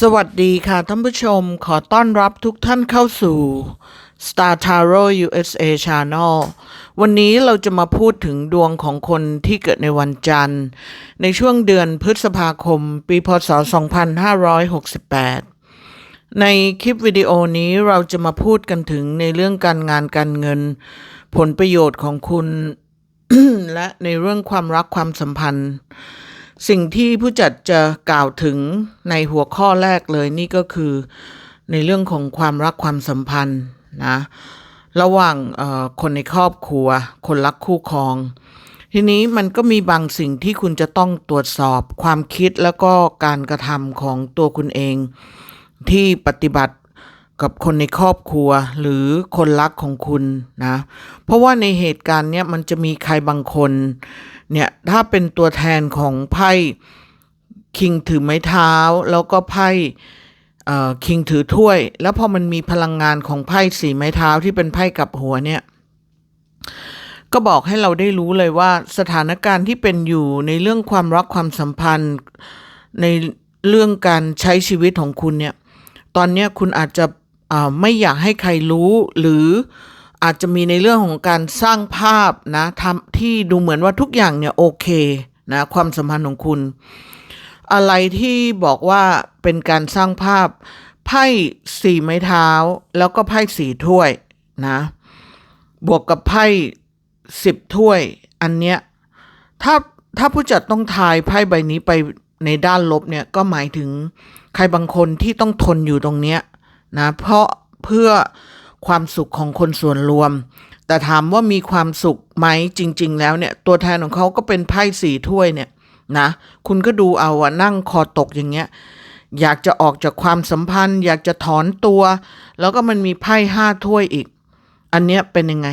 สวัสดีค่ะท่านผู้ชมขอต้อนรับทุกท่านเข้าสู่ Star Tarot USA Channel วันนี้เราจะมาพูดถึงดวงของคนที่เกิดในวันจันทร์ ในช่วงเดือนพฤษภาคม ปีพศ 2568 ในคลิปวิดีโอนี้เราจะมาพูดกันถึงในเรื่องการงานการเงิน ผลประโยชน์ของคุณ และในเรื่องความรักความสัมพันธ์ สิ่งที่ผู้จัดจะกล่าวถึงในหัวข้อแรกเลยนี่ก็คือในเรื่องของความรักความสัมพันธ์นะระหว่างคนในครอบครัว คนรักคู่ครอง ทีนี้มันก็มีบางสิ่งที่คุณจะต้องตรวจสอบความคิดแล้วก็การกระทำของตัวคุณเอง ที่ปฏิบัติกับคนในครอบครัวหรือคนรักของคุณนะ เพราะว่าในเหตุการณ์เนี้ยมันจะมีใครบางคน เนี่ยถ้าเป็นตัวแทนของไพ่คิงถือไม้เท้า แล้วก็ไพ่คิงถือถ้วย แล้วพอมันมีพลังงานของไพ่สีไม้เท้าที่เป็นไพ่กับหัวเนี่ยก็บอกให้เราได้รู้เลยว่าสถานการณ์ที่เป็นอยู่ในเรื่องความรักความสัมพันธ์ ในเรื่องการใช้ชีวิตของคุณเนี่ยตอนนี้คุณอาจจะไม่อยากให้ใครรู้หรือ อาจจะมีในเรื่องของการสร้างภาพนะทำที่ดูเหมือนว่าทุกอย่างเนี่ยโอเคนะความสัมพันธ์ของคุณ อะไรที่บอกว่าเป็นการสร้างภาพไพ่สี่ไม้เท้า แล้วก็ไพ่สี่ถ้วยนะบวกกับไพ่สิบถ้วย อันเนี้ยถ้าถ้าผู้จัดต้องทายไพ่ใบนี้ไปในด้านลบเนี่ยก็หมายถึงใครบางคนที่ต้องทนอยู่ตรงเนี้ยนะเพราะเพื่อ ความสุขของคนส่วนรวม แต่ถามว่ามีความสุขไหมจริง ๆ แล้วเนี่ย ตัวแทนของเขาก็เป็นไพ่สี่ถ้วยเนี่ยนะคุณก็ดูเอาอะนั่งคอตกอย่างเงี้ยอยากจะออกจากความสัมพันธ์ อยากจะถอนตัว แล้วก็มันมีไพ่ห้าถ้วยอีก อันเนี้ยเป็นยังไง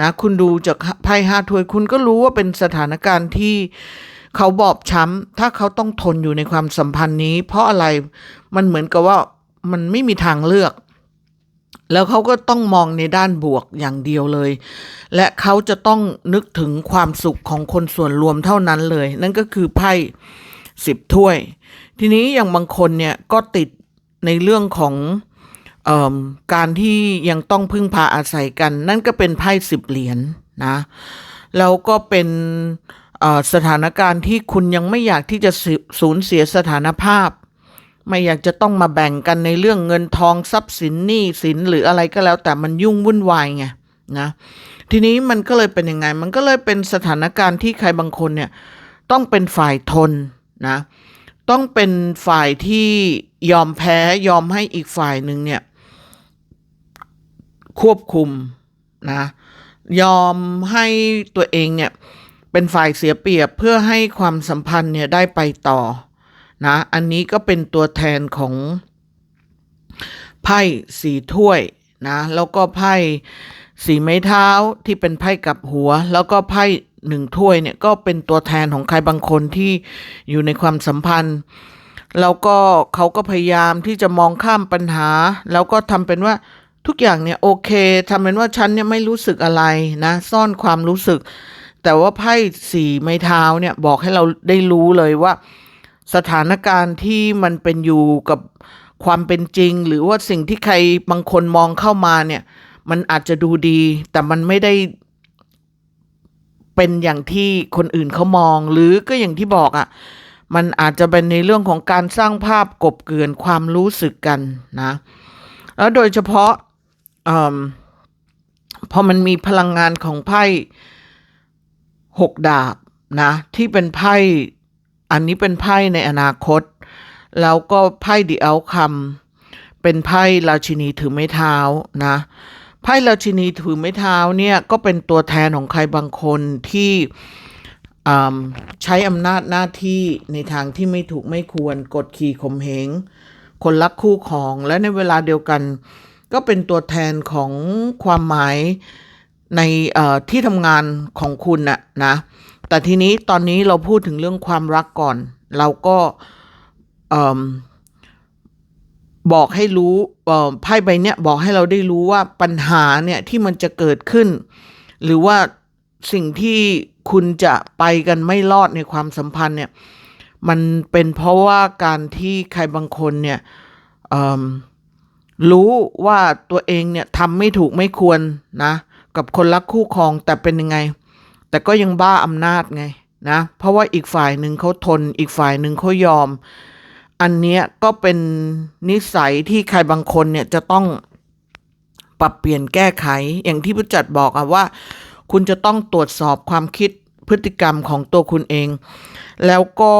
นะคุณดูจากไพ่ห้าถ้วย คุณก็รู้ว่าเป็นสถานการณ์ที่เขาบอบช้ำ ถ้าเขาต้องทนอยู่ในความสัมพันธ์นี้ เพราะอะไรมันเหมือนกับว่ามันไม่มีทางเลือก แล้วเขาก็ต้องมองในด้านบวกอย่างเดียวเลย และเขาจะต้องนึกถึงความสุขของคนส่วนรวมเท่านั้นเลย นั่นก็คือไพ่สิบถ้วย ทีนี้อย่างบางคนเนี่ยก็ติดในเรื่องของเอการที่ยังต้องพึ่งพาอาศัยกัน นั่นก็เป็นไพ่สิบเหรียญนะแล้วก็เป็นสถานการณ์ที่คุณยังไม่อยากที่จะสูญเสียสถานภาพ ไม่อยากจะต้องมาแบ่งกันในเรื่องเงินทองทรัพย์สินหนี้สินหรืออะไรก็แล้วแต่มันยุ่งวุ่นวายไงนะทีนี้มันก็เลยเป็นยังไง มันก็เลยเป็นสถานการณ์ที่ใครบางคนเนี่ยต้องเป็นฝ่ายทนนะต้องเป็นฝ่ายที่ยอมแพ้ยอมให้อีกฝ่ายหนึ่งเนี่ยควบคุมนะยอมให้ตัวเองเนี่ยเป็นฝ่ายเสียเปรียบเพื่อให้ความสัมพันธ์เนี่ยได้ไปต่อ นะ อันนี้ก็เป็นตัวแทนของไพ่สีถ้วยนะ แล้วก็ไพ่สีไม้เท้าที่เป็นไพ่กับหัว แล้วก็ไพ่หนึ่งถ้วยเนี่ยก็เป็นตัวแทนของใครบางคนที่อยู่ในความสัมพันธ์ แล้วก็เขาก็พยายามที่จะมองข้ามปัญหา แล้วก็ทำเป็นว่าทุกอย่างเนี่ยโอเคทำเป็นว่าฉันเนี่ยไม่รู้สึกอะไรนะ ซ่อนความรู้สึก แต่ว่าไพ่สีไม้เท้าเนี่ยบอกให้เราได้รู้เลยว่า สถานการณ์ที่มันเป็นอยู่กับความเป็นจริง หรือว่าสิ่งที่ใครบางคนมองเข้ามาเนี่ย มันอาจจะดูดี แต่มันไม่ได้เป็นอย่างที่คนอื่นเขามอง หรือก็อย่างที่บอกอะ่ะ มันอาจจะเป็นในเรื่องของการสร้างภาพกบเกือนความรู้สึกกันนะ แล้วโดยเฉพาะอมพอมันมีพลังงานของไพ่หกดาบนะ ที่เป็นไพ่ อันนี้เป็นไพ่ในอนาคต แล้วก็ไพ่ดีเอาคำเป็นไพ่ราชินีถือไม้เท้านะไพ่ราชินีถือไม้เท้าเนี่ยก็เป็นตัวแทนของใครบางคนที่ใช้อำนาจหน้าที่ในทางที่ไม่ถูกไม่ควรกดขี่ข่มเหงคนรักคู่ของและในเวลาเดียวกัน ก็เป็นตัวแทนของความหมายในที่ทำงานของคุณน่ะนะ แต่ทีนี้ตอนนี้เราพูดถึงเรื่องความรักก่อน เราก็บอกให้รู้ไพ่ใบเนี้ยบอกให้เราได้รู้ว่าปัญหาเนี่ยที่มันจะเกิดขึ้น หรือว่าสิ่งที่คุณจะไปกันไม่รอดในความสัมพันธ์เนี่ย มันเป็นเพราะว่าการที่ใครบางคนเนี่ยรู้ว่าตัวเองเนี่ยทำไม่ถูกไม่ควรนะ กับคนรักคู่ครองแต่เป็นยังไง แต่ก็ยังบ้าอำนาจไงนะเพราะว่าอีกฝ่ายหนึ่งเขาทน อีกฝ่ายหนึ่งเขายอม อันเนี้ยก็เป็นนิสัยที่ใครบางคนเนี่ยจะต้องปรับเปลี่ยนแก้ไขอย่างที่ผู้จัดบอกอะว่า คุณจะต้องตรวจสอบความคิดพฤติกรรมของตัวคุณเอง แล้วก็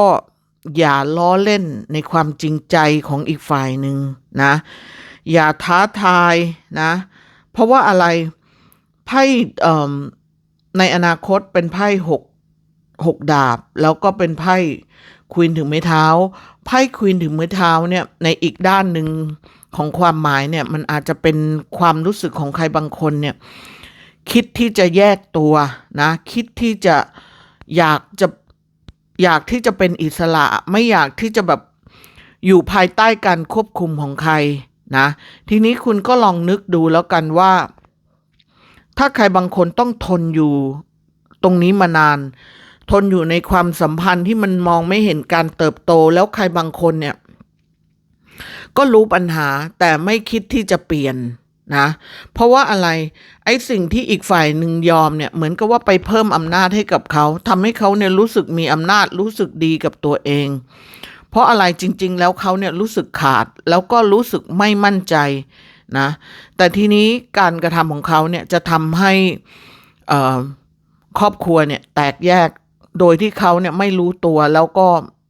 อย่าล้อเล่นในความจริงใจของอีกฝ่ายหนึ่งนะ อย่าท้าทายนะ เพราะว่าอะไรไพ่เอ่ม ในอนาคตเป็นไพ่หกหกดาบ แล้วก็เป็นไพ่ควีนถึงไม้เท้า ไพ่ควีนถึงไม้เท้าเนี่ยในอีกด้านหนึ่งของความหมายเนี่ยมันอาจจะเป็นความรู้สึกของใครบางคนเนี่ยคิดที่จะแยกตัวนะคิดที่จะอยากจะอยากที่จะเป็นอิสระ ไม่อยากที่จะแบบอยู่ภายใต้การควบคุมของใครนะ ทีนี้คุณก็ลองนึกดูแล้วกันว่า ถ้าใครบางคนต้องทนอยู่ตรงนี้มานาน ทนอยู่ในความสัมพันธ์ที่มันมองไม่เห็นการเติบโตแล้วใครบางคนเนี่ย ก็รู้ปัญหาแต่ไม่คิดที่จะเปลี่ยนนะ เพราะว่าอะไรไอ้สิ่งที่อีกฝ่ายหนึ่งยอมเนี่ยเหมือนกับว่าไปเพิ่มอำนาจให้กับเขาทำให้เขาเนี่ยรู้สึกมีอำนาจรู้สึกดีกับตัวเอง เพราะอะไรจริง ๆ แล้วเขาเนี่ยรู้สึกขาดแล้วก็รู้สึกไม่มั่นใจ นะแต่ทีนี้การกระทำของเขาเนี่ยจะทำให้ครอบครัวเนี่ยแตกแยกโดยที่เขาเนี่ยไม่รู้ตัวแล้วก็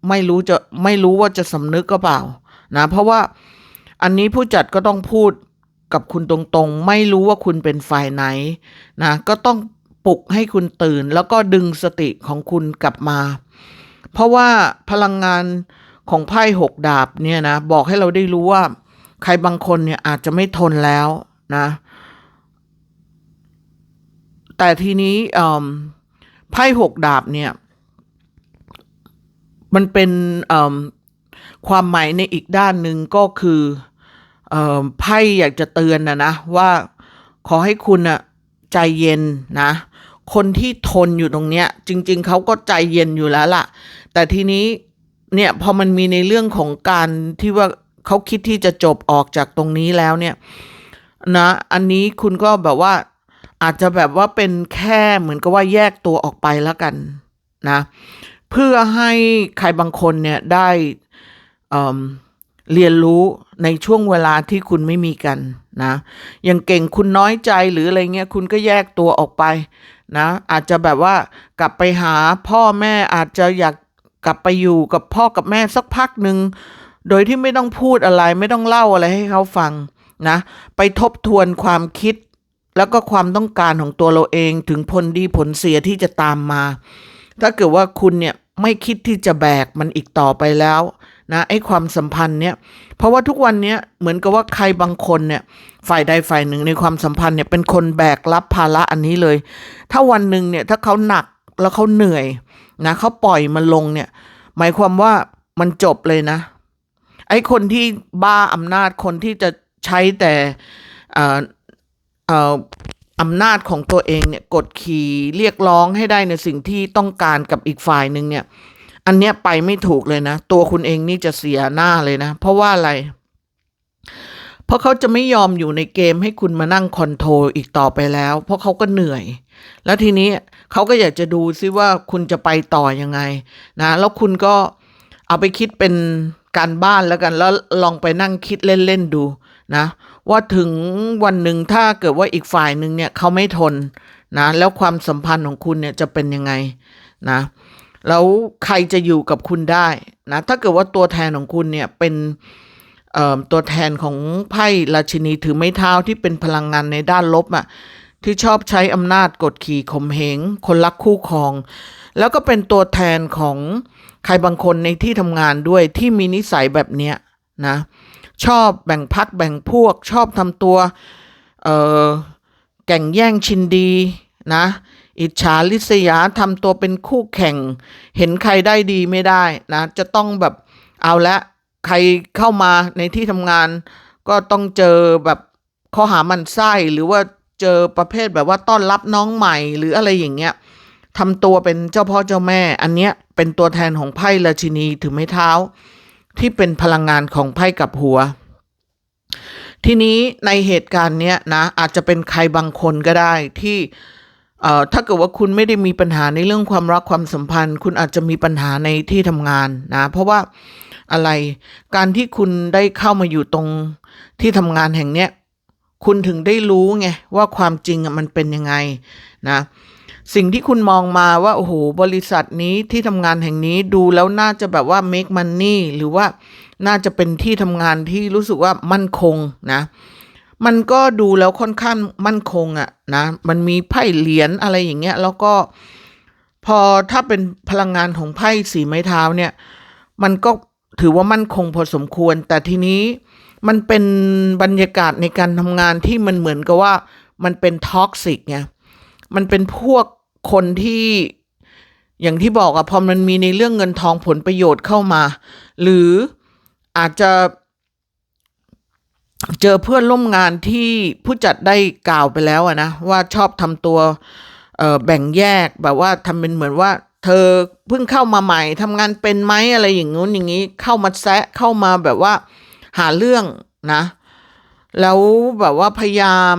ไม่รู้จะไม่รู้ว่าจะสำนึกก็เปล่านะเพราะว่าอันนี้ผู้จัดก็ต้องพูดกับคุณตรงๆ ไม่รู้ว่าคุณเป็นฝ่ายไหนนะก็ต้องปลุกให้คุณตื่น แล้วก็ดึงสติของคุณกลับมา เพราะว่าพลังงานของไพ่หกดาบเนี่ยนะบอกให้เราได้รู้ว่า ใครบางคนเนี่ยอาจจะไม่ทนแล้วนะ แต่ทีนี้ไพ่หกดาบเนี่ย มันเป็นความหมายในอีกด้านหนึ่งก็คือเอ่อไพ่อยากจะเตือนนะนะว่าขอให้คุณอะใจเย็นนะ คนที่ทนอยู่ตรงเนี้ย จริง ๆเขาก็ใจเย็นอยู่แล้วล่ะ แต่ทีนี้เนี่ยพอมันมีในเรื่องของการที่ว่า เขาคิดที่จะจบออกจากตรงนี้แล้วเนี่ยนะอันนี้คุณก็แบบว่าอาจจะแบบว่าเป็นแค่เหมือนกับว่าแยกตัวออกไปแล้วกันนะเพื่อให้ใครบางคนเนี่ยได้เอิ่มเรียนรู้ในช่วงเวลาที่คุณไม่มีกันนะอย่างเก่งคุณน้อยใจหรืออะไรเงี้ยคุณก็แยกตัวออกไปนะอาจจะแบบว่ากลับไปหาพ่อแม่อาจจะอยากกลับไปอยู่กับพ่อกับแม่สักพักหนึ่ง โดยที่ไม่ต้องพูดอะไรไม่ต้องเล่าอะไรให้เขาฟังนะ ไปทบทวนความคิด แล้วก็ความต้องการของตัวเราเองถึงผลดีผลเสียที่จะตามมา ถ้าเกิดว่าคุณเนี่ยไม่คิดที่จะแบกมันอีกต่อไปแล้วนะไอ้ความสัมพันธ์เนี่ย เพราะว่าทุกวันเนี้ยเหมือนกับว่าใครบางคนเนี่ย ฝ่ายใดฝ่ายหนึ่งในความสัมพันธ์เนี่ยเป็นคนแบกรับภาระอันนี้เลย ถ้าวันหนึ่งเนี่ยถ้าเขาหนักแล้วเขาเหนื่อยนะเขาปล่อยมันลงเนี่ย หมายความว่ามันจบเลยนะ ไอ้คนที่บ้าอำนาจคนที่จะใช้แต่อ่ออ่ออำนาจของตัวเองเนี่ยกดขี่เรียกร้องให้ได้ในสิ่งที่ต้องการกับอีกฝ่ายหนึ่งเนี่ย อันเนี้ยไปไม่ถูกเลยนะ ตัวคุณเองนี่จะเสียหน้าเลยนะ เพราะว่าอะไร เพราะเขาจะไม่ยอมอยู่ในเกมให้คุณมานั่งคอนโทรลอีกต่อไปแล้ว เพราะเขาก็เหนื่อย แล้วทีนี้เขาก็อยากจะดูซิว่าคุณจะไปต่อยังไงนะ แล้วคุณก็เอาไปคิดเป็น การบ้านแล้วกันแล้วลองไปนั่งคิดเล่นๆดูนะ ว่าถึงวันหนึ่งถ้าเกิดว่าอีกฝ่ายหนึ่งเนี่ยเขาไม่ทนนะแล้วความสัมพันธ์ของคุณเนี่ยจะเป็นยังไงนะแล้วใครจะอยู่กับคุณได้นะถ้าเกิดว่าตัวแทนของคุณเนี่ยเป็นเอ่อตัวแทนของไพ่ราชินีถือไม้เท้าที่เป็นพลังงานในด้านลบอะ่ะที่ชอบใช้อำนาจกดขี่ข่มเหงคนรักคู่ครอง แล้วก็เป็นตัวแทนของ ใครบางคนในที่ทำงานด้วยที่มีนิสัยแบบเนี้ยนะ ชอบแบ่งพักแบ่งพวก ชอบทำตัวเออแก่งแย่งชินดีนะ อิจฉาลิษยาทำตัวเป็นคู่แข่ง เห็นใครได้ดีไม่ได้นะ จะต้องแบบเอาละใครเข้ามาในที่ทำงาน ก็ต้องเจอแบบข้อหามันไส้หรือว่าเจอประเภทแบบว่าต้อนรับน้องใหม่หรืออะไรอย่างเงี้ย ทำตัวเป็นเจ้าพ่อเจ้าแม่ อันเนี้ยเป็นตัวแทนของไพ่ราชินีถือไม้เท้า ที่เป็นพลังงานของไพ่กับหัว ทีนี้ในเหตุการณ์เนี้ยนะอาจจะเป็นใครบางคนก็ได้ที่เอ่อถ้าเกิดว่าคุณไม่ได้มีปัญหาในเรื่องความรักความสัมพันธ์ คุณอาจจะมีปัญหาในที่ทำงานนะ เพราะว่าอะไรการที่คุณได้เข้ามาอยู่ตรงที่ทำงานแห่งเนี้ยคุณถึงได้รู้ไงว่าความจริงมันเป็นยังไงนะ สิ่งที่คุณมองมาว่าโอ้โหบริษัทนี้ที่ทำงานแห่งนี้ดูแล้วน่าจะแบบว่า make money หรือว่าน่าจะเป็นที่ทำงานที่รู้สึกว่ามั่นคงนะ มันก็ดูแล้วค่อนข้างมั่นคงอะนะ มันมีไพ่เหรียญอะไรอย่างเงี้ย แล้วก็พอถ้าเป็นพลังงานของไพ่สีไม้เท้าเนี่ย มันก็ถือว่ามั่นคงพอสมควร แต่ทีนี้มันเป็นบรรยากาศในการทำงานที่มันเหมือนกับว่า มันเป็นท็อกซิกไงมันเป็นพวก คนที่อย่างที่บอกอะพอมันมีในเรื่องเงินทองผลประโยชน์เข้ามา หรืออาจจะเจอเพื่อนร่วมงานที่ผู้จัดได้กล่าวไปแล้วอะนะว่าชอบทำตัวแบ่งแยกแบบว่าทำเป็นเหมือนว่า เธอเพิ่งเข้ามาใหม่ทำงานเป็นไหมอะไรอย่างงู้นอย่างนี้ เข้ามาแซะเข้ามาแบบว่าหาเรื่องนะ แล้วแบบว่าพยายาม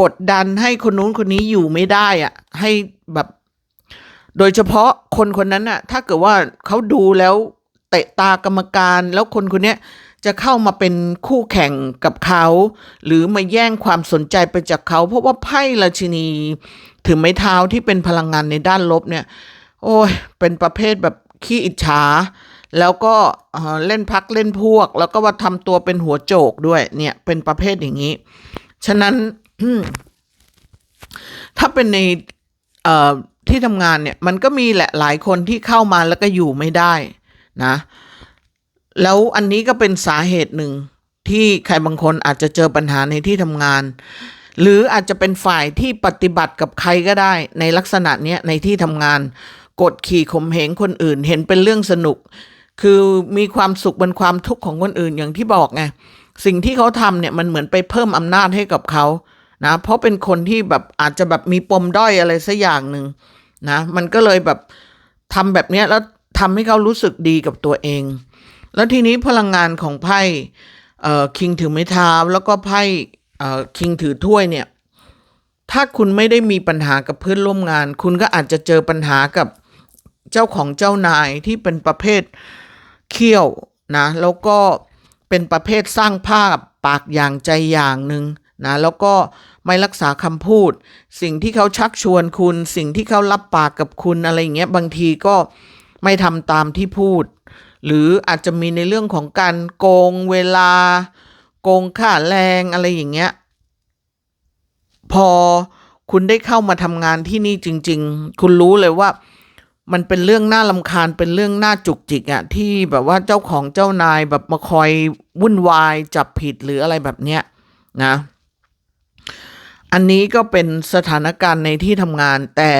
กดดันให้คนนู้นคนนี้อยู่ไม่ได้อะให้แบบ โดยเฉพาะคนคนนั้นน่ะถ้าเกิดว่าเขาดูแล้วเตะตากรรมการแล้วคนคนนี้จะเข้ามาเป็นคู่แข่งกับเขา หรือมาแย่งความสนใจไปจากเขา เพราะว่าไพ่ราชินี ถือไม้เท้าที่เป็นพลังงานในด้านลบเนี่ย โอ้ยเป็นประเภทแบบขี้อิจฉาแล้วก็เอ่อเล่นพักเล่นพวก แล้วก็ว่าทำตัวเป็นหัวโจกด้วยเนี่ยเป็นประเภทอย่างนี้ ฉะนั้น ถ้าเป็นในที่ทำงานเนี่ย มันก็มีแหละหลายคนที่เข้ามาแล้วก็อยู่ไม่ได้นะ แล้วอันนี้ก็เป็นสาเหตุหนึ่งที่ใครบางคนอาจจะเจอปัญหาในที่ทำงาน หรืออาจจะเป็นฝ่ายที่ปฏิบัติกับใครก็ได้ ในลักษณะเนี้ยในที่ทำงาน กดขี่ข่มเหงคนอื่น เห็นเป็นเรื่องสนุก คือมีความสุขบนความทุกข์ของคนอื่นอย่างที่บอกไงสิ่งที่เขาทำเนี่ยมันเหมือนไปเพิ่มอำนาจให้กับเขา นะ เพราะเป็นคนที่แบบอาจจะแบบมีปมด้อยอะไรสักอย่างหนึ่งนะ มันก็เลยแบบทำแบบเนี้ยแล้วทำให้เขารู้สึกดีกับตัวเอง แล้วทีนี้พลังงานของไพ่เอ่อคิงถือไม้เท้าแล้วก็ไพ่เอ่อคิงถือถ้วยเนี่ย ถ้าคุณไม่ได้มีปัญหากับเพื่อนร่วมงาน คุณก็อาจจะเจอปัญหากับเจ้าของเจ้านายที่เป็นประเภทเขี้ยวนะ แล้วก็เป็นประเภทสร้างภาพปากอย่างใจอย่างหนึ่ง นะแล้วก็ไม่รักษาคำพูด สิ่งที่เขาชักชวนคุณ สิ่งที่เขารับปากกับคุณอะไรอย่างเงี้ยบางทีก็ไม่ทำตามที่พูด หรืออาจจะมีในเรื่องของการโกงเวลา โกงค่าแรงอะไรอย่างเงี้ยพอคุณได้เข้ามาทำงานที่นี่จริง ๆ คุณรู้เลยว่ามันเป็นเรื่องน่าลำคาญเป็นเรื่องน่าจุกจิกอะที่แบบว่าเจ้าของเจ้านายแบบมาคอยวุ่นวายจับผิดหรืออะไรแบบเนี้ยนะ อันนี้ก็เป็นสถานการณ์ในที่ทำงาน แต่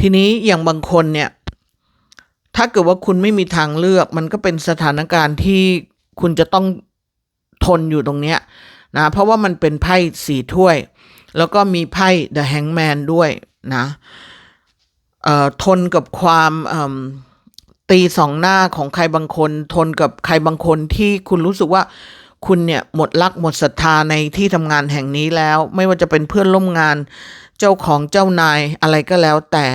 ทีนี้อย่างบางคนเนี่ย ถ้าเกิดว่าคุณไม่มีทางเลือก มันก็เป็นสถานการณ์ที่คุณจะต้องทนอยู่ตรงเนี้ยนะ เพราะว่ามันเป็นไพ่สี่ถ้วย แล้วก็มีไพ่ The Hangman ด้วยนะเอ่อทนกับความตีสองหน้าของใครบางคน ทนกับใครบางคนที่คุณรู้สึกว่า คุณเนี่ยหมดรักหมดศรัทธาในที่ทำงานแห่งนี้แล้ว ไม่ว่าจะเป็นเพื่อนร่วมงาน เจ้าของเจ้านายอะไรก็แล้วแต่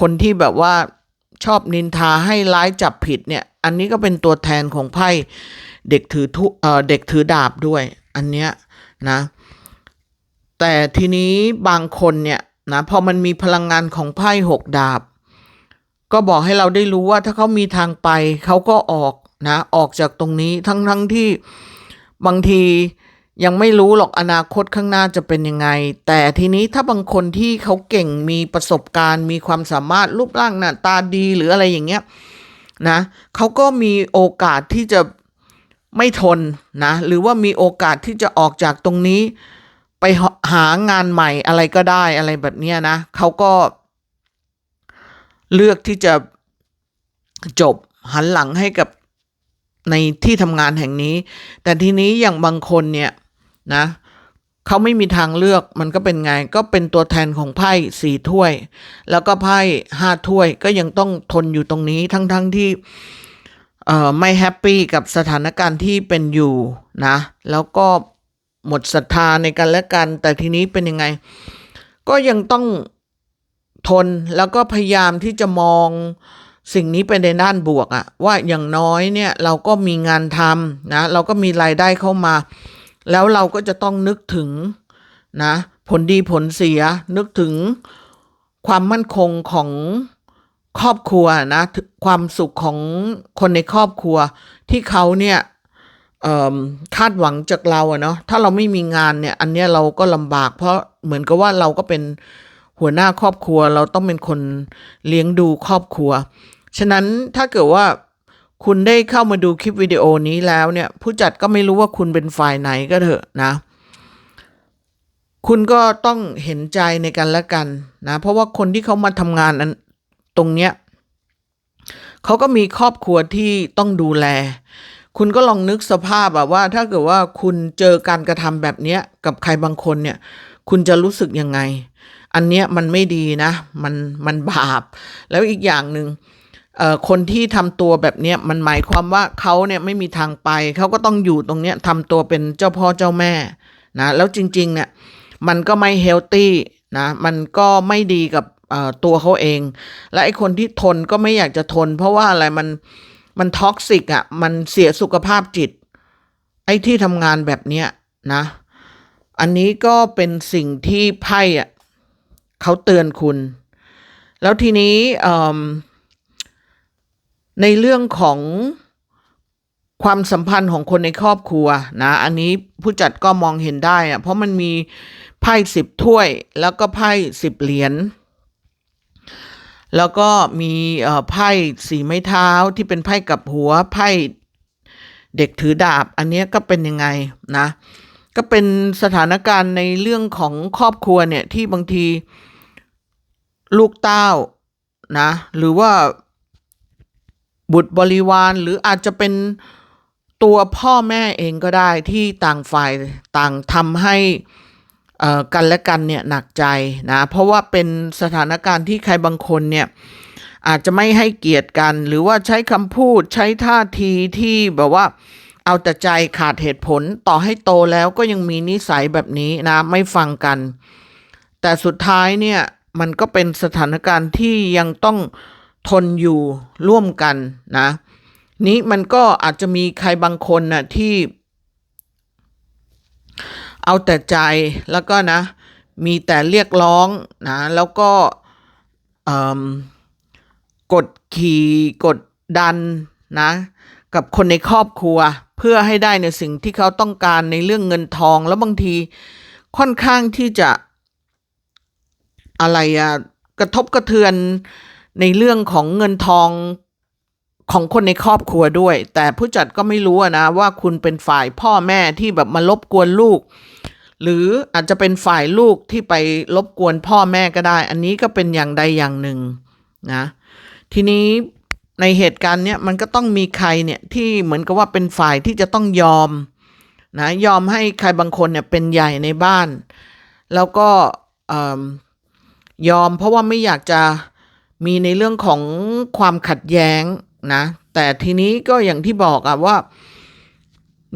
คนที่แบบว่าชอบนินทาให้ร้ายจับผิดเนี่ย อันนี้ก็เป็นตัวแทนของไพ่เด็กถือทุเอ่อเด็กถือดาบด้วย อันเนี้ยนะ แต่ทีนี้บางคนเนี่ยนะพอมันมีพลังงานของไพ่หกดาบ ก็บอกให้เราได้รู้ว่าถ้าเขามีทางไปเขาก็ออกนะ ออกจากตรงนี้ทั้งทั้งที่ บางทียังไม่รู้หรอกอนาคตข้างหน้าจะเป็นยังไง แต่ทีนี้ถ้าบางคนที่เขาเก่งมีประสบการณ์ มีความสามารถรูปร่างหน้าตาดีหรืออะไรอย่างเงี้ยนะเขาก็มีโอกาสที่จะไม่ทนนะหรือว่ามีโอกาสที่จะออกจากตรงนี้ ไปหางานใหม่อะไรก็ได้อะไรแบบเนี้ยนะเขาก็ เลือกที่จะจบหันหลังให้กับ ในที่ทำงานแห่งนี้ แต่ทีนี้อย่างบางคนเนี่ยนะเขาไม่มีทางเลือกมันก็เป็นไงก็เป็นตัวแทนของไพ่สี่ถ้วย แล้วก็ไพ่ห้าถ้วยก็ยังต้องทนอยู่ตรงนี้ทั้งๆทที่ไม่แฮปปี้กับสถานการณ์ที่เป็นอยู่นะ แล้วก็หมดศรัทธาในกันและกัน แต่ทีนี้เป็นยังไง ก็ยังต้องทนแล้วก็พยายามที่จะมอง สิ่งนี้ไปในด้านบวกอะว่าอย่างน้อยเนี่ยเราก็มีงานทำนะเราก็มีรายได้เข้ามา แล้วเราก็จะต้องนึกถึงนะผลดีผลเสียนึกถึงความมั่นคงของครอบครัวนะความสุขของคนในครอบครัว ที่เขาเนี่ยคาดหวังจากเราอะเนาะถ้าเราไม่มีงานเนี่ย อันเนี้ยเราก็ลำบาก เพราะเหมือนกับว่าเราก็เป็นหัวหน้าครอบครัว เราต้องเป็นคนเลี้ยงดูครอบครัว ฉะนั้นถ้าเกิดว่าคุณได้เข้ามาดูคลิปวิดีโอนี้แล้วเนี่ย ผู้จัดก็ไม่รู้ว่าคุณเป็นฝ่ายไหนก็เถอะนะ คุณก็ต้องเห็นใจในกันและกันนะ เพราะว่าคนที่เขามาทำงานตรงเนี้ยเขาก็มีครอบครัวที่ต้องดูแล คุณก็ลองนึกสภาพแบบว่า ถ้าเกิดว่าคุณเจอการกระทำแบบเนี้ยกับใครบางคนเนี่ย คุณจะรู้สึกยังไง อันเนี้ยมันไม่ดีนะ มันมันบาป แล้วอีกอย่างหนึ่งเอ่อ คนที่ทำตัวแบบเนี้ยมันหมายความว่าเขาเนี่ยไม่มีทางไป เขาก็ต้องอยู่ตรงเนี้ยทำตัวเป็นเจ้าพ่อเจ้าแม่นะแล้วจริงๆเนี่ยมันก็ไม่เฮลตี้นะมันก็ไม่ดีกับตัวเขาเอง และไอ้คนที่ทนก็ไม่อยากจะทน เพราะว่าอะไรมันมันท็อกซิกอะมันเสียสุขภาพจิต ไอ้ที่ทำงานแบบเนี้ยนะ อันนี้ก็เป็นสิ่งที่ไพ่อะเขาเตือนคุณ แล้วทีนี้เอิ่ม ในเรื่องของความสัมพันธ์ของคนในครอบครัวนะ อันนี้ผู้จัดก็มองเห็นได้อะเพราะมันมีไพ่สิบถ้วย แล้วก็ไพ่สิบเหรียญแล้วก็มีไพ่สีไม้เท้าที่เป็นไพ่กับหัวไพ่เด็กถือดาบ อันนี้ก็เป็นยังไงนะ ก็เป็นสถานการณ์ในเรื่องของครอบครัวเนี่ยที่บางทีลูกเต้านะ หรือว่า บุตรบริวารหรืออาจจะเป็นตัวพ่อแม่เองก็ได้ที่ต่างฝ่ายต่างทำให้กันและกันเนี่ยหนักใจนะเพราะว่าเป็นสถานการณ์ที่ใครบางคนเนี่ยอาจจะไม่ให้เกียรติกัน หรือว่าใช้คำพูดใช้ท่าทีที่แบบว่าเอาแต่ใจขาดเหตุผลต่อให้โตแล้วก็ยังมีนิสัยแบบนี้นะไม่ฟังกัน แต่สุดท้ายเนี่ยมันก็เป็นสถานการณ์ที่ยังต้อง ทนอยู่ร่วมกันนะ นี้มันก็อาจจะมีใครบางคนน่ะที่ เอาแต่ใจแล้วก็นะ มีแต่เรียกร้องนะ แล้วก็กดขี่กดดันนะ กับคนในครอบครัว เพื่อให้ได้ในสิ่งที่เขาต้องการในเรื่องเงินทองแล้วบางทีค่อนข้างที่จะอะไรอะกระทบกระเทือน ในเรื่องของเงินทองของคนในครอบครัวด้วย แต่ผู้จัดก็ไม่รู้นะว่าคุณเป็นฝ่ายพ่อแม่ที่แบบมารบกวนลูก หรืออาจจะเป็นฝ่ายลูกที่ไปรบกวนพ่อแม่ก็ได้ อันนี้ก็เป็นอย่างใดอย่างหนึ่งนะทีนี้ในเหตุการณ์เนี้ยมันก็ต้องมีใครเนี่ยที่เหมือนกับว่าเป็นฝ่ายที่จะต้องยอมนะยอมให้ใครบางคนเนี่ยเป็นใหญ่ในบ้าน แล้วก็อยอมเพราะว่าไม่อยากจะ มีในเรื่องของความขัดแย้งนะ แต่ทีนี้ก็อย่างที่บอกอะว่า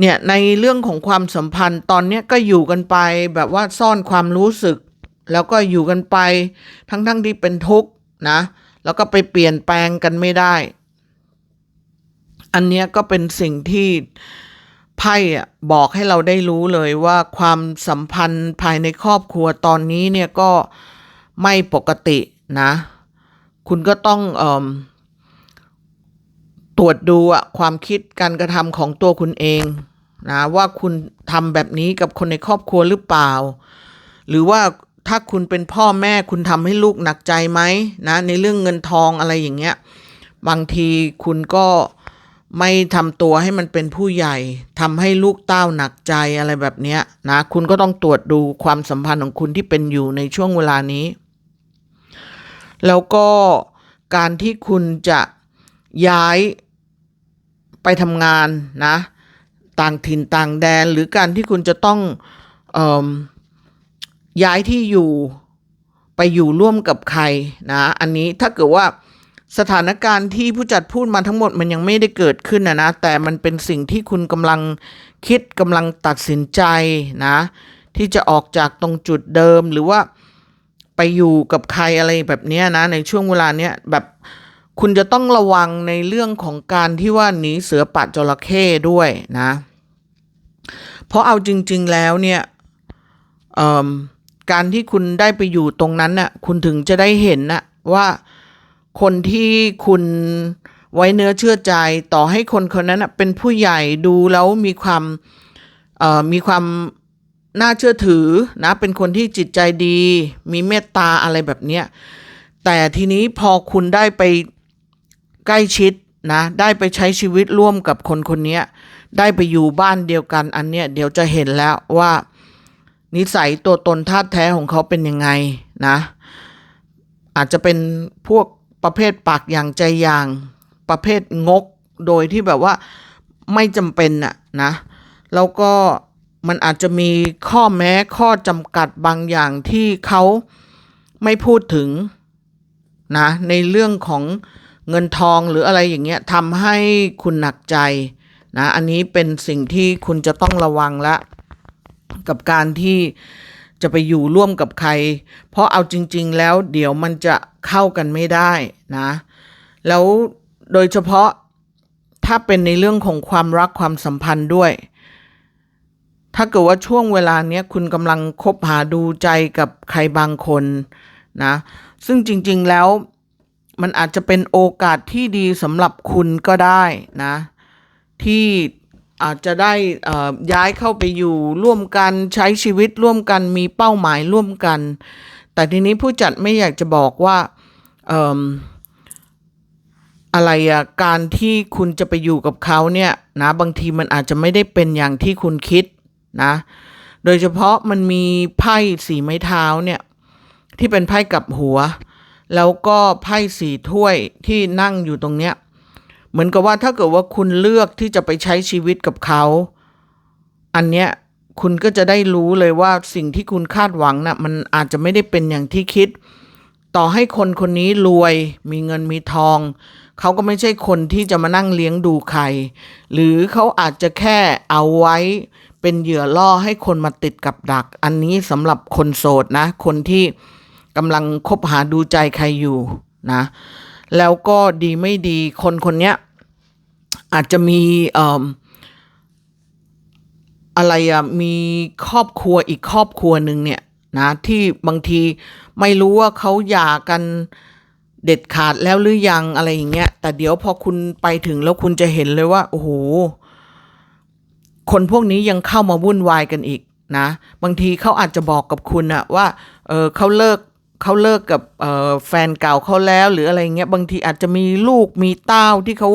เนี่ยในเรื่องของความสัมพันธ์ตอนนี้ก็อยู่กันไปแบบว่าซ่อนความรู้สึก แล้วก็อยู่กันไป ทั้งๆทที่เป็นทุกข์นะ แล้วก็ไปเปลี่ยนแปลงกันไม่ได้ อันเนี้ยก็เป็นสิ่งที่ไพ่บอกให้เราได้รู้เลยว่าความสัมพันธ์ภายในครอบครัวตอนนี้เนี่ยก็ไม่ปกตินะ คุณก็ต้องเอตรวจดูอะความคิดการกระทำของตัวคุณเองนะว่าคุณทำแบบนี้กับคนในครอบครัวหรือเปล่า หรือว่าถ้าคุณเป็นพ่อแม่คุณทำให้ลูกหนักใจไหมนะในเรื่องเงินทองอะไรอย่างเงี้ยบางทีคุณก็ไม่ทำตัวให้มันเป็นผู้ใหญ่ทำให้ลูกเต้าหนักใจอะไรแบบเนี้ยนะคุณก็ต้องตรวจดูความสัมพันธ์ของคุณที่เป็นอยู่ในช่วงเวลานี้ แล้วก็การที่คุณจะย้ายไปทำงานนะ ต่างถิ่นต่างแดน หรือการที่คุณจะต้องเอย้ายที่อยู่ไปอยู่ร่วมกับใครนะ อันนี้ถ้าเกิดว่าสถานการณ์ที่ผู้จัดพูดมาทั้งหมดมันยังไม่ได้เกิดขึ้นนะนะ แต่มันเป็นสิ่งที่คุณกำลังคิดกำลังตัดสินใจนะ ที่จะออกจากตรงจุดเดิมหรือว่า ไปอยู่กับใครอะไรแบบนี้นะ ในช่วงเวลาเนี้ยแบบคุณจะต้องระวังในเรื่องของการที่ว่าหนีเสือปัดจระเข้ด้วยนะ เพราะเอาจริง ๆแล้วเนี่ยเอิ่มการที่คุณได้ไปอยู่ตรงนั้นน่ะคุณถึงจะได้เห็นน่ะว่าคนที่คุณไว้เนื้อเชื่อใจต่อให้คนคนนั้นน่ะเป็นผู้ใหญ่ดูแล้วมีความเอ่อมีความ น่าเชื่อถือนะเป็นคนที่จิตใจดี มีเมตตาอะไรแบบเนี้ยแต่ทีนี้พอคุณได้ไปใกล้ชิดนะได้ไปใช้ชีวิตร่วมกับคนคนนี้ได้ไปอยู่บ้านเดียวกันอันเนี้ยเดี๋ยวจะเห็นแล้วว่า นิสัยตัวตนธาตุแท้ของเขาเป็นยังไงนะ อาจจะเป็นพวกประเภทปากอย่างใจอย่างประเภทงกโดยที่แบบว่าไม่จำเป็นน่ะนะ แล้วก็ มันอาจจะมีข้อแม้ข้อจำกัดบางอย่างที่เขาไม่พูดถึงนะในเรื่องของเงินทองหรืออะไรอย่างเงี้ยทำให้คุณหนักใจนะอันนี้เป็นสิ่งที่คุณจะต้องระวังละ กับการที่จะไปอยู่ร่วมกับใคร เพราะเอาจริง ๆ แล้วเดี๋ยวมันจะเข้ากันไม่ได้นะ แล้วโดยเฉพาะถ้าเป็นในเรื่องของความรักความสัมพันธ์ด้วย ถ้าเกิดว่าช่วงเวลาเนี้ยคุณกำลังคบหาดูใจกับใครบางคนนะซึ่งจริงๆแล้วมันอาจจะเป็นโอกาสที่ดีสำหรับคุณก็ได้นะที่อาจจะได้ย้ายเข้าไปอยู่ร่วมกันใช้ชีวิตร่วมกันมีเป้าหมายร่วมกัน แต่ทีนี้ผู้จัดไม่อยากจะบอกว่าเอิ่มอะไรอะการที่คุณจะไปอยู่กับเขาเนี่ยนะบางทีมันอาจจะไม่ได้เป็นอย่างที่คุณคิด นะ โดยเฉพาะมันมีไพ่สีไม้เท้าเนี่ยที่เป็นไพ่กับหัว แล้วก็ไพ่สีถ้วยที่นั่งอยู่ตรงเนี้ยเหมือนกับว่าถ้าเกิดว่าคุณเลือกที่จะไปใช้ชีวิตกับเขา อันเนี้ยคุณก็จะได้รู้เลยว่าสิ่งที่คุณคาดหวังนะ่ะมันอาจจะไม่ได้เป็นอย่างที่คิด ต่อให้คนคนนี้รวยมีเงินมีทอง เขาก็ไม่ใช่คนที่จะมานั่งเลี้ยงดูใคร หรือเขาอาจจะแค่เอาไว้ เป็นเหยื่อล่อให้คนมาติดกับดัก อันนี้สำหรับคนโสดนะ คนที่กำลังคบหาดูใจใครอยู่นะ แล้วก็ดีไม่ดีคนคนเนี้ยอาจจะมีเอ่ออะไรอะมีครอบครัวอีกครอบครัวหนึ่งเนี่ยนะที่บางทีไม่รู้ว่าเขาหย่ากันเด็ดขาดแล้วหรือยังอะไรอย่างเงี้ย แต่เดี๋ยวพอคุณไปถึงแล้วคุณจะเห็นเลยว่า โอ้โห คนพวกนี้ยังเข้ามาวุ่นวายกันอีกนะ บางทีเขาอาจจะบอกกับคุณอะว่าเออเขาเลิกเขาเลิกกับออแฟนเก่าเขาแล้วหรืออะไรเงี้ยบางทีอาจจะมีลูกมีเต้าที่เขา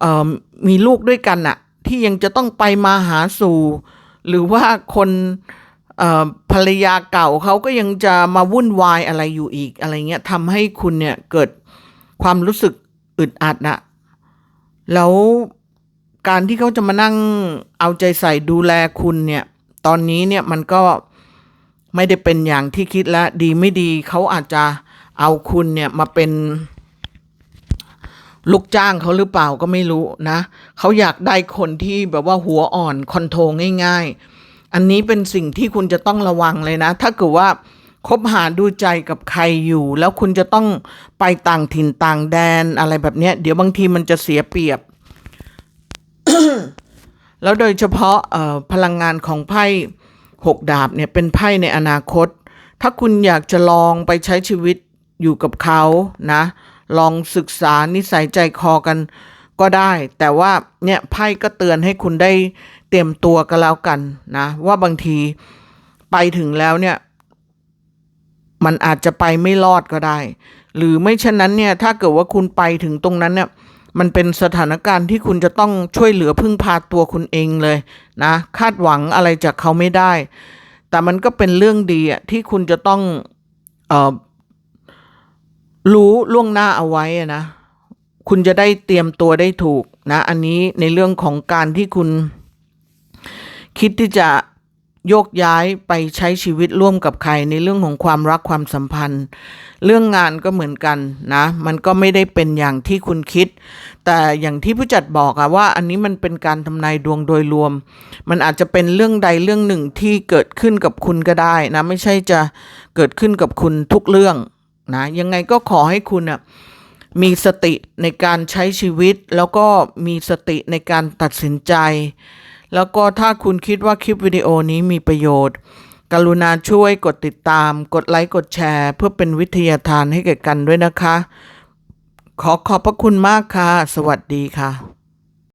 เออมีลูกด้วยกันอะที่ยังจะต้องไปมาหาสู่ หรือว่าคนเอ่อภรรยาเก่าเขาก็ยังจะมาวุ่นวายอะไรอยู่อีกอะไรเงี้ยทำให้คุณเนี่ยเกิดความรู้สึกอึดอัดนะแล้ว การที่เขาจะมานั่งเอาใจใส่ดูแลคุณเนี่ย ตอนนี้เนี่ยมันก็ไม่ได้เป็นอย่างที่คิดแล้วดีไม่ดีเขาอาจจะเอาคุณเนี่ยมาเป็น ลูกจ้างเขาหรือเปล่าก็ไม่รู้นะเขาอยากได้คนที่แบบว่าหัวอ่อนคอนโทรลง่าย ๆ อันนี้เป็นสิ่งที่คุณจะต้องระวังเลยนะ ถ้าเกิดว่าคบหาดูใจกับใครอยู่ แล้วคุณจะต้องไปต่างถิ่นต่างแดนอะไรแบบนี้เดี๋ยวบางทีมันจะเสียเปรียบ แล้วโดยเฉพาะพลังงานของไพ่หกดาบเนี่ยเป็นไพ่ในอนาคต ถ้าคุณอยากจะลองไปใช้ชีวิตอยู่กับเขานะ ลองศึกษานิสัยใจคอกันก็ได้ แต่ว่าเนี่ยไพ่ก็เตือนให้คุณได้เตรียมตัวกันแล้วกันนะ ว่าบางทีไปถึงแล้วเนี่ย มันอาจจะไปไม่รอดก็ได้ หรือไม่เช่นนั้นเนี่ย ถ้าเกิดว่าคุณไปถึงตรงนั้นเนี่ย มันเป็นสถานการณ์ที่คุณจะต้องช่วยเหลือพึ่งพาตัวคุณเองเลยนะคาดหวังอะไรจากเขาไม่ได้ แต่มันก็เป็นเรื่องดีอะที่คุณจะต้องออรู้ล่วงหน้าเอาไว้อะนะคุณจะได้เตรียมตัวได้ถูกนะ อันนี้ในเรื่องของการที่คุณคิดที่จะ โยกย้ายไปใช้ชีวิตร่วมกับใครในเรื่องของความรักความสัมพันธ์ เรื่องงานก็เหมือนกันนะ มันก็ไม่ได้เป็นอย่างที่คุณคิด แต่อย่างที่ผู้จัดบอกอะว่าอันนี้มันเป็นการทำนายดวงโดยรวม มันอาจจะเป็นเรื่องใดเรื่องหนึ่งที่เกิดขึ้นกับคุณก็ได้นะ ไม่ใช่จะเกิดขึ้นกับคุณทุกเรื่องนะยังไงก็ขอให้คุณอะมีสติในการใช้ชีวิต แล้วก็มีสติในการตัดสินใจ แล้วก็ถ้าคุณคิดว่าคลิปวิดีโอนี้มีประโยชน์ กรุณาช่วยกดติดตาม กดไลค์ กดแชร์ เพื่อเป็นวิทยาทานให้แก่กันด้วยนะคะ ขอขอบพระคุณมากค่ะ สวัสดีค่ะ